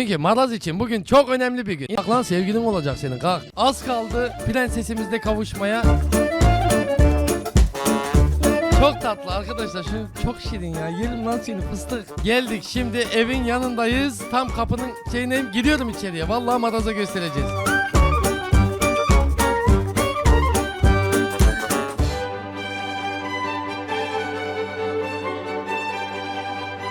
Çünkü Maraz için bugün çok önemli bir gün. Bak lan sevgilin olacak senin kalk. Az kaldı prensesimizle kavuşmaya. Çok tatlı arkadaşlar şu çok şirin ya yerim lan seni fıstık. Geldik şimdi evin yanındayız. Tam kapının şeyine gidiyorum içeriye. Vallahi Maraz'a göstereceğiz.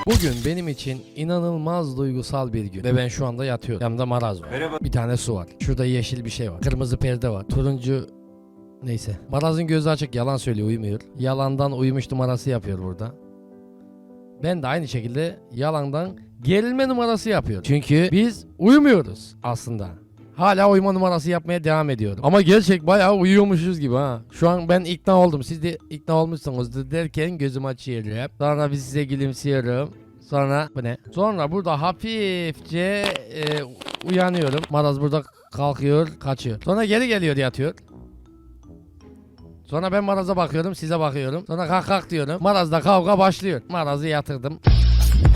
Bugün benim için inanılmaz duygusal bir gün. Ve ben şu anda yatıyorum. Yanımda maraz var. Merhaba. Bir tane su var. Şurada yeşil bir şey var. Kırmızı perde var. Turuncu Neyse. Maraz'ın gözü açık yalan söylüyor uyumuyor. Yalandan uyumuş numarası yapıyor burada. Ben de aynı şekilde yalandan gerilme numarası yapıyorum. Çünkü biz uyumuyoruz aslında. Hala uyuma numarası yapmaya devam ediyorum. Ama gerçek bayağı uyuyormuşuz gibi ha. Şu an ben ikna oldum. Siz de ikna olmuşsunuzdur derken gözüm açıyorum. Sonra bir size gülümsüyorum. Sonra bu ne? Sonra burada hafifçe e, uyanıyorum. Maraz burada kalkıyor, kaçıyor. Sonra geri geliyor yatıyor. Sonra ben Maraz'a bakıyorum, size bakıyorum. Sonra kalk kalk diyorum. Maraz'da kavga başlıyor. Maraz'ı yatırdım.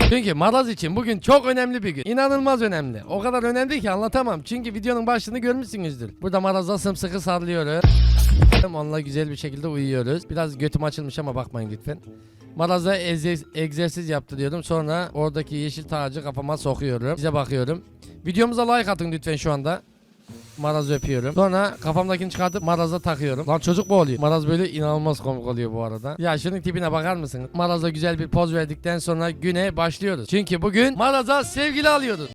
Çünkü Maraz için bugün çok önemli bir gün. İnanılmaz önemli. O kadar önemli ki anlatamam. Çünkü videonun başını görmüşsünüzdür. Burada Maraz'a sımsıkı sarılıyoruz. Onunla güzel bir şekilde uyuyoruz. Biraz götüm açılmış ama bakmayın lütfen. Maraz'a eze- egzersiz yaptırıyorum. Sonra oradaki yeşil tacı kafama sokuyorum. Size bakıyorum. Videomuza like atın lütfen şu anda. Maraz'ı öpüyorum. Sonra kafamdakini çıkartıp Maraz'a takıyorum. Lan çocuk mu oluyor? Maraz böyle inanılmaz komik oluyor bu arada. Ya şunun tipine bakar mısın? Maraz'a güzel bir poz verdikten sonra güne başlıyoruz. Çünkü bugün Maraz'a sevgili alıyoruz.